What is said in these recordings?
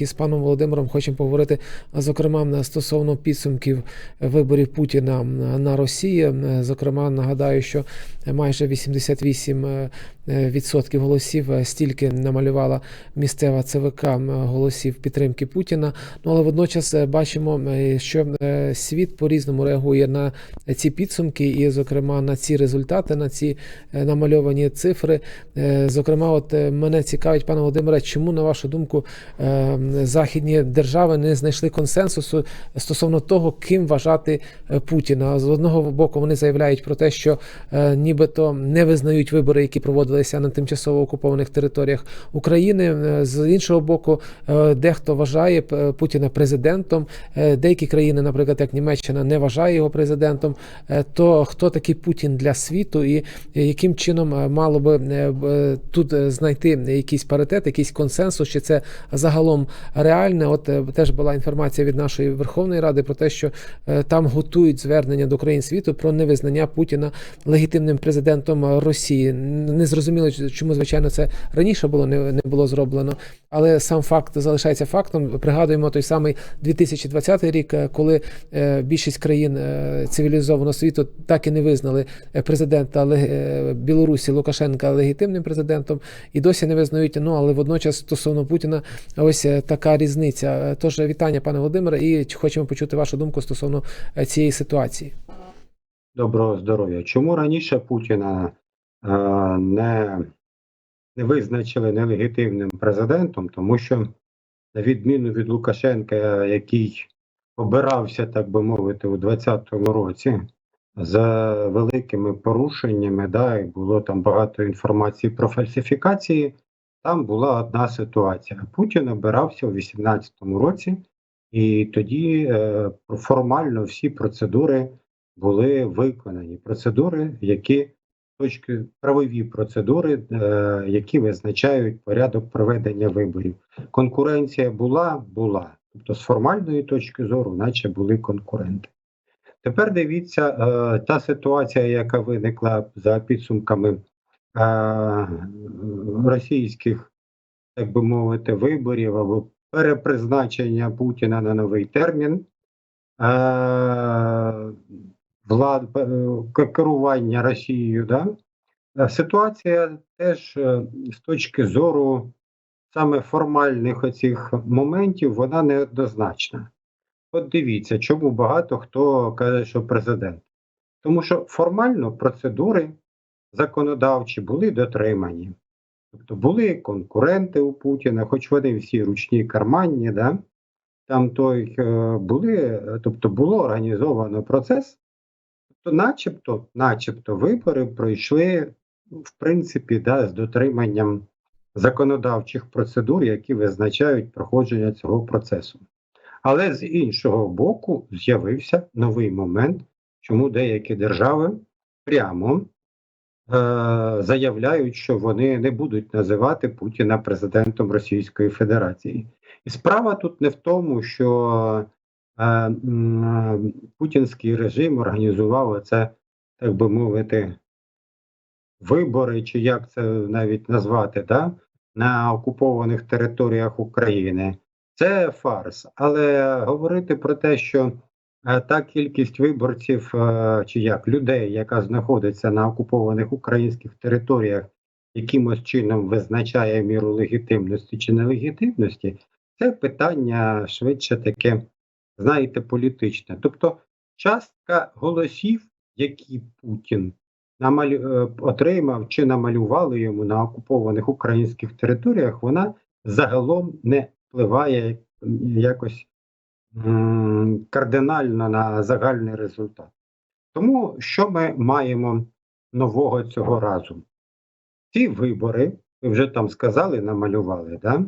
і з паном Володимиром хочемо поговорити, зокрема, стосовно підсумків виборів Путіна на Росії. Зокрема, нагадаю, що майже 88 е, відсотків голосів е, стільки намалювала місцева ЦВК голосів підтримки Путіна. Ну але водночас е, бачимо, що світ по-різному реагує на ці підсумки, і, зокрема, на ці результати, на ці намальовані цифри. Зокрема, от мене цікавить, пане Володимире, чому, на вашу думку, західні держави не знайшли консенсусу стосовно того, ким вважати е, Путіна. З одного боку, вони заявляють про те, що е, нібито не визнають вибори, які проводилися на тимчасово окупованих територіях України. Е, З іншого боку, дехто вважає Путіна президентом. Деякі країни, наприклад, як Німеччина, не вважає його президентом. То хто такий Путін для світу, і яким чином мало би тут знайти якийсь паритет, якийсь консенсус, чи це загалом реальне? От е, теж була інформація від нашої Верховної Ради про те, що е, там готують звернення до країн світу про невизнання Путіна легітимним президентом Росії. Не зрозуміло, чому звичайно це раніше було не, було зроблено, але сам факт залишається фактом. Пригадуємо той самий 2020 рік, е, коли більшість країн цивілізованого світу так і не визнали президента Білорусі Лукашенка легітимним президентом, і досі не визнають. Ну але водночас стосовно Путіна, ось така різниця. Тож вітання, пане Володимире, і хочемо почути вашу думку стосовно е, цієї ситуації. Доброго здоров'я. Чому раніше Путіна е, не, не визначили нелегітимним президентом? Тому що, на відміну від Лукашенка, який обирався, так би мовити, у 2020 році за великими порушеннями, да, було там багато інформації про фальсифікації, там була одна ситуація. Путін обирався у 2018 році, і тоді е, формально всі процедури були виконані процедури, які точки правові процедури, е, які визначають порядок проведення виборів. Конкуренція була, була. Тобто, з формальної точки зору, наче були конкуренти. Тепер дивіться, е, та ситуація, яка виникла за підсумками російських, так би мовити, виборів або перепризначення Путіна на новий термін. Влад керування Росією, да? Ситуація теж е, з точки зору саме формальних оцих моментів, вона неоднозначна. От дивіться, чому багато хто каже, що президент. Тому що формально процедури законодавчі були дотримані. Тобто були конкуренти у Путіна, хоч вони всі ручні карманні, да? там той е, були, е, тобто було організовано процес, то начебто, начебто вибори пройшли, в принципі, да, з дотриманням законодавчих процедур, які визначають проходження цього процесу. Але з іншого боку, з'явився новий момент, чому деякі держави прямо заявляють, що вони не будуть називати Путіна президентом Російської Федерації. І справа тут не в тому, що е, путінський режим організував оце, так би мовити, вибори, чи як це навіть назвати, да? на окупованих територіях України. Це фарс. Але говорити про те, що е, та кількість виборців е, чи як людей, яка знаходиться на окупованих українських територіях, якимось чином визначає міру легітимності чи нелегітимності, це питання швидше таке, знаєте, політичне. Тобто, частка голосів, які Путін намалю... е, отримав чи намалювали йому на окупованих українських територіях, вона загалом не впливає якось кардинально на загальний результат. Тому що ми маємо нового цього разу? Ці вибори, ви вже там сказали, намалювали, да?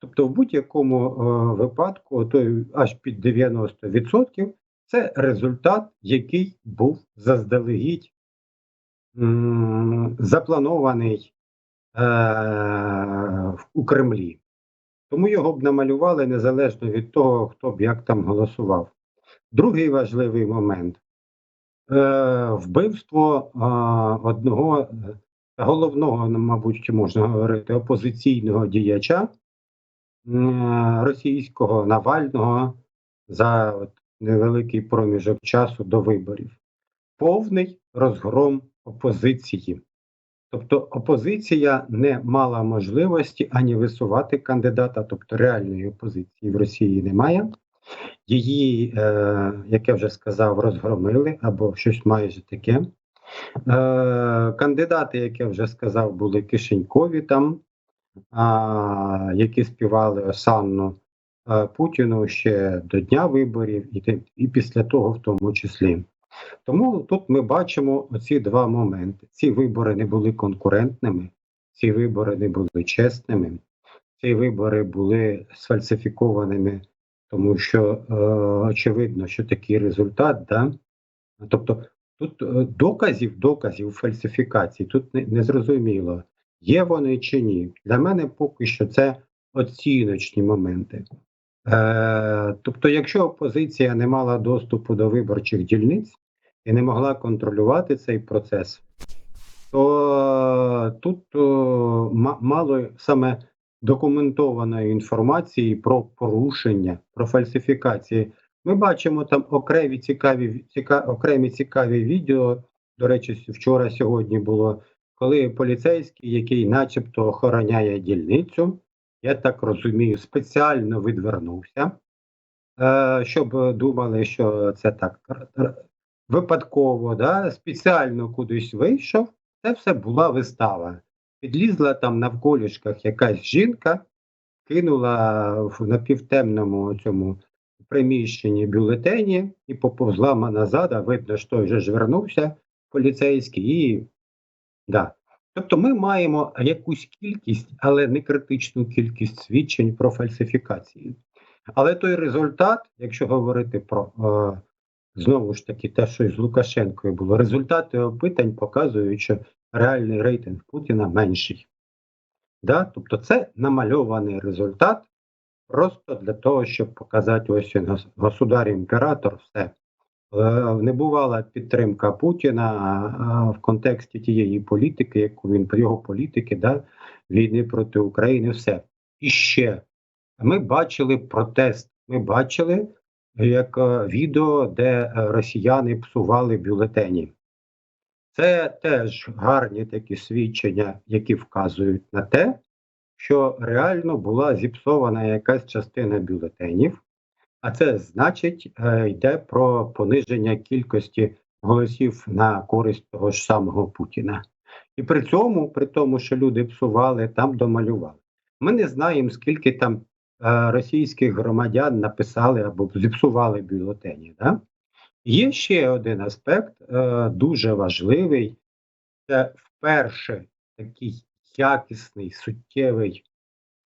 Тобто, в будь-якому е, випадку, той аж під 90%, це результат, який був заздалегідь запланований е, у Кремлі. Тому його б намалювали незалежно від того, хто б як там голосував. Другий важливий момент е, вбивство е, одного е, головного, ну, мабуть, можна говорити, опозиційного діяча м, російського Навального за от невеликий проміжок часу до виборів. Повний розгром опозиції. Тобто опозиція не мала можливості ані висувати кандидата, тобто реальної опозиції в Росії немає. Її, е, як я вже сказав, розгромили або щось майже таке. Е, кандидати, як я вже сказав, були кишенькові там, а, які співали осанну е, Путіну ще до дня виборів, і, і після того, в тому числі. Тому тут ми бачимо оці два моменти. Ці вибори не були конкурентними, ці вибори не були чесними, ці вибори були сфальсифікованими, тому що е, очевидно, що такий результат, да? тобто тут е, доказів, доказів фальсифікації тут не, не зрозуміло, є вони чи ні. Для мене поки що це оціночні моменти. Е, тобто, якщо опозиція не мала доступу до виборчих дільниць і не могла контролювати цей процес, то тут о, мало саме документованої інформації про порушення, про фальсифікації. Ми бачимо там окремі цікаві, ціка, окремі цікаві відео. До речі, вчора сьогодні було, коли поліцейський, який начебто охороняє дільницю, я так розумію, спеціально відвернувся, е, щоб думали, що це так випадково, да, спеціально кудись вийшов. Це все була вистава. Підлізла там навколішках якась жінка, кинула в напівтемному цьому приміщенні бюлетені і поповзла назад, а видно, що той вже ж вернувся поліцейський і да. Тобто ми маємо якусь кількість, але не критичну кількість свідчень про фальсифікації. Але той результат, якщо говорити про е, знову ж таки те, що з Лукашенкою було, результати опитань показують, що реальний рейтинг Путіна менший. Да? Тобто це намальований результат просто для того, щоб показати ось він гос- государ-імператор, все. Е, Не бувала підтримка Путіна в контексті тієї політики, яку він його політики, да, війни проти України, все. І ще ми бачили протест. Ми бачили як е, відео, де е, росіяни псували бюлетені. Це теж гарні такі свідчення, які вказують на те, що реально була зіпсована якась частина бюлетенів, а це значить, е, йде про пониження кількості голосів на користь того ж самого Путіна. І при цьому, при тому, що люди псували, там домалювали. Ми не знаємо, скільки там е, російських громадян написали або зіпсували бюлетені. Да? Є ще один аспект, е, дуже важливий. Це вперше такий якісний, суттєвий,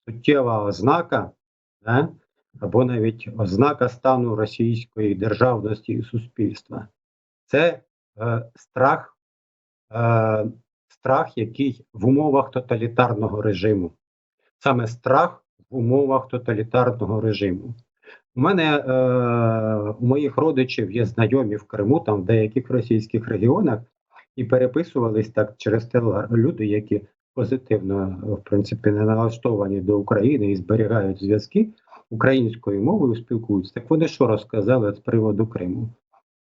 суттєва ознака, да? Або навіть ознака стану російської державності і суспільства. Це е, страх, е, страх, який в умовах тоталітарного режиму. Саме страх в умовах тоталітарного режиму. У мене е, у моїх родичів є знайомі в Криму, там в деяких російських регіонах, і переписувались так через телеграм люди, які позитивно, в принципі, не налаштовані до України і зберігають зв'язки українською мовою, спілкуються. Так вони що розказали з приводу Криму?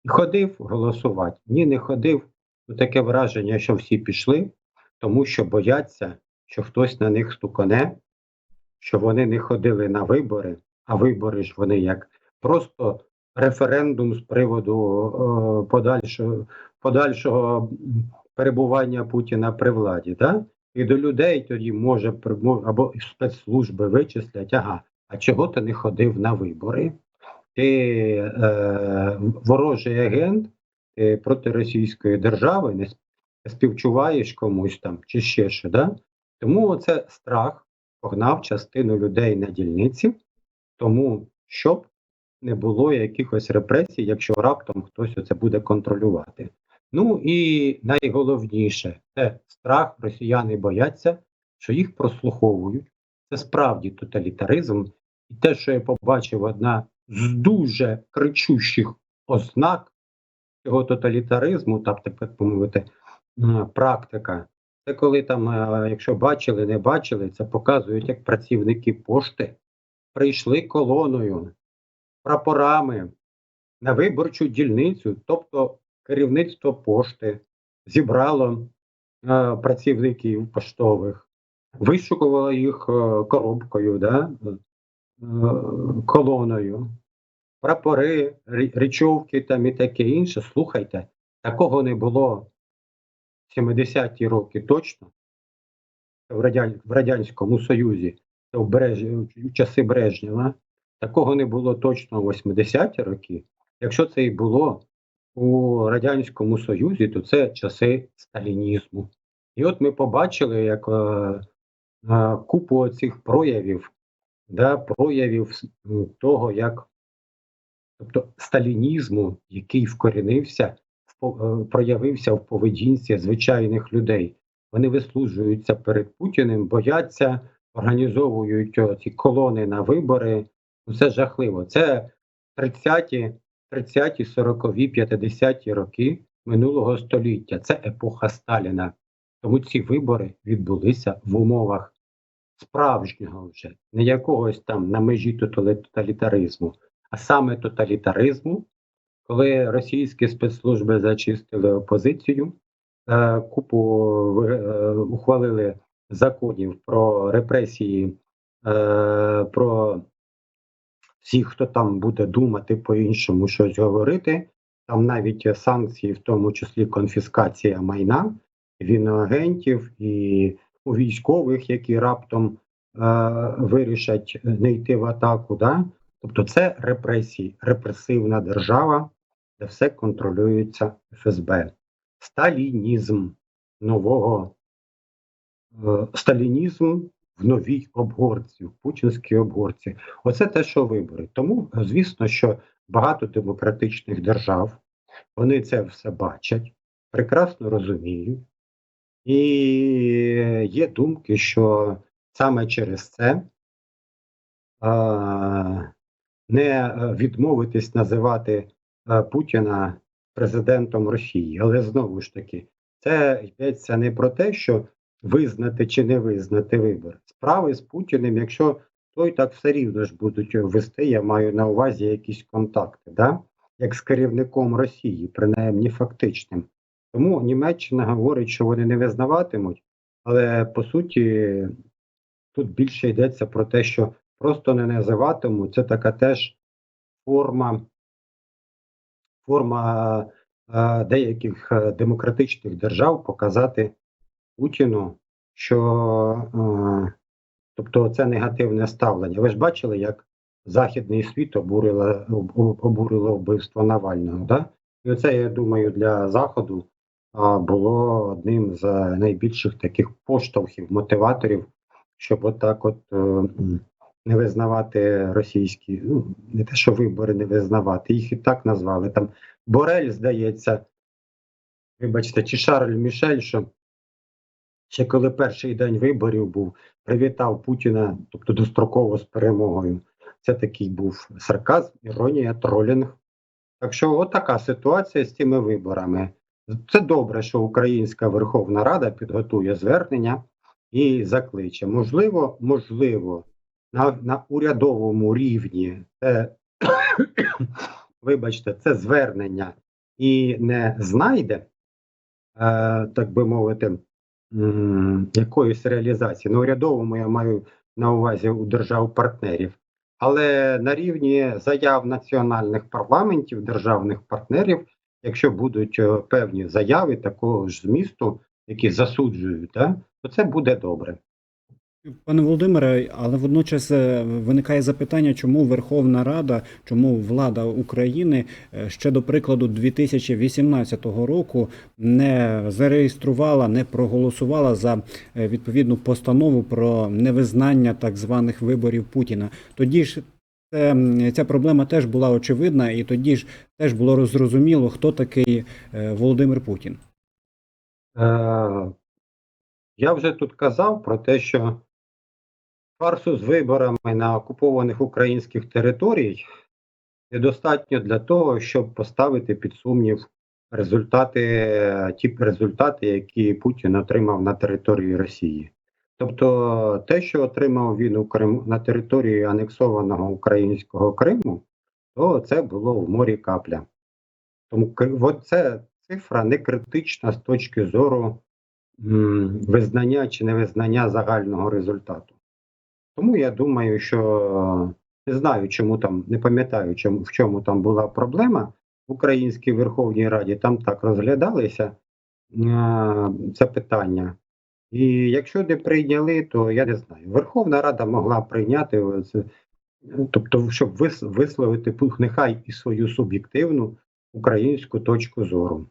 Ходив голосувати? Ні, не ходив. Ну, таке враження, що всі пішли, тому що бояться, що хтось на них стукане, що вони не ходили на вибори, а вибори ж вони як просто референдум з приводу е, подальшого, подальшого перебування Путіна при владі. Да? І до людей тоді може або спецслужби вичислять, ага, а чого ти не ходив на вибори? Ти е, ворожий агент ти проти Російської держави, не співчуваєш комусь там чи ще що. Да? Тому це страх погнав частину людей на дільниці, тому щоб не було якихось репресій, якщо раптом хтось це буде контролювати. Ну і найголовніше це страх, росіяни бояться, що їх прослуховують. Це справді тоталітаризм. І те, що я побачив, одна з дуже кричущих ознак цього тоталітаризму, так так мовити, практика. Це коли там, е, якщо бачили, не бачили, це показують як працівники пошти прийшли колоною, прапорами на виборчу дільницю, тобто керівництво пошти зібрало е, працівників поштових, вишукувало їх е, коробкою, да, е, колоною, прапори, рі- річовки там і таке інше. Слухайте, такого не було в 70-ті роки точно в, Радян... в Радянському Союзі, в, Береж... в часи Брежнєва. Такого не було точно в 80-ті роки. Якщо це і було у Радянському Союзі, то це часи сталінізму. І от ми побачили, як е, купу цих проявів, да, проявів того, як тобто сталінізму, який вкорінився, е, проявився в поведінці звичайних людей. Вони вислужуються перед Путіним, бояться, організовують ці колони на вибори. Ну, Це жахливо. Це 30-ті, 30-ті, 40-ві, 50-ті роки минулого століття. Це епоха Сталіна. Тому ці вибори відбулися в умовах справжнього вже, не якогось там на межі тоталітаризму, а саме тоталітаризму, коли російські спецслужби зачистили опозицію, е, купу е, ухвалили законів про репресії, е, про всіх, хто там буде думати по-іншому щось говорити. Там навіть санкції, в тому числі конфіскація майна віноагентів і у військових, які раптом е, вирішать не йти в атаку. Да? Тобто це репресії, репресивна держава, де все контролюється ФСБ. Сталінізм нового е, сталінізм в новій обгорці, в путінській обгорці. Оце те, що вибори. Тому, звісно, що багато демократичних держав вони це все бачать, прекрасно розуміють. І є думки, що саме через це е, не е, відмовитись називати е, Путіна президентом Росії. Але знову ж таки, це йдеться не про те, що визнати чи не визнати вибір. Справи з Путіним, якщо той так все рівно ж будуть вести, я маю на увазі якісь контакти, да? як з керівником Росії, принаймні фактичним. Тому Німеччина говорить, що вони не визнаватимуть, але по суті тут більше йдеться про те, що просто не називатимуть. Це така теж форма, форма е, деяких е, демократичних держав показати Путіну, що е, тобто це негативне ставлення. Ви ж бачили, як Західний світ обурило, обурило вбивство Навального. Да? І оце, я думаю, для Заходу було одним з найбільших таких поштовхів, мотиваторів, щоб отак от е, не визнавати російські, ну не те, що вибори не визнавати, їх і так назвали. Там Борель, здається, вибачте, чи Шарль Мішель, що ще коли перший день виборів був, привітав Путіна, тобто достроково з перемогою. Це такий був сарказм, іронія, тролінг. Так що, от така ситуація з цими виборами. Це добре, що Українська Верховна Рада підготує звернення і закличе. Можливо, можливо, на, на урядовому рівні це, вибачте, це звернення і не знайде, е, так би мовити, якоїсь реалізації. На урядовому я маю на увазі у держав-партнерів. Але на рівні заяв національних парламентів, державних партнерів, якщо будуть е, певні заяви такого ж змісту, які засуджують, да, то це буде добре. Пане Володимире, але водночас е, виникає запитання, чому Верховна Рада, чому влада України е, ще до прикладу 2018 року не зареєструвала, не проголосувала за відповідну постанову про невизнання так званих виборів Путіна. Тоді ж ця проблема теж була очевидна, і тоді ж теж було зрозуміло, хто такий е, Володимир Путін. Е, я вже тут казав про те, що фарсу з виборами на окупованих українських територій недостатньо для того, щоб поставити під сумнів результати, ті результати, які Путін отримав на території Росії. Тобто, те, що отримав він у Крим на території анексованого українського Криму, то це було в морі капля. Тому це цифра не критична з точки зору визнання чи невизнання загального результату. Тому я думаю, що не знаю, чому там, не пам'ятаю, чому, в чому там була проблема в Українській Верховній Раді, там так розглядалися е, це питання. І якщо не прийняли, то я не знаю. Верховна Рада могла прийняти це, тобто, щоб вис- висловити нехай і свою суб'єктивну українську точку зору.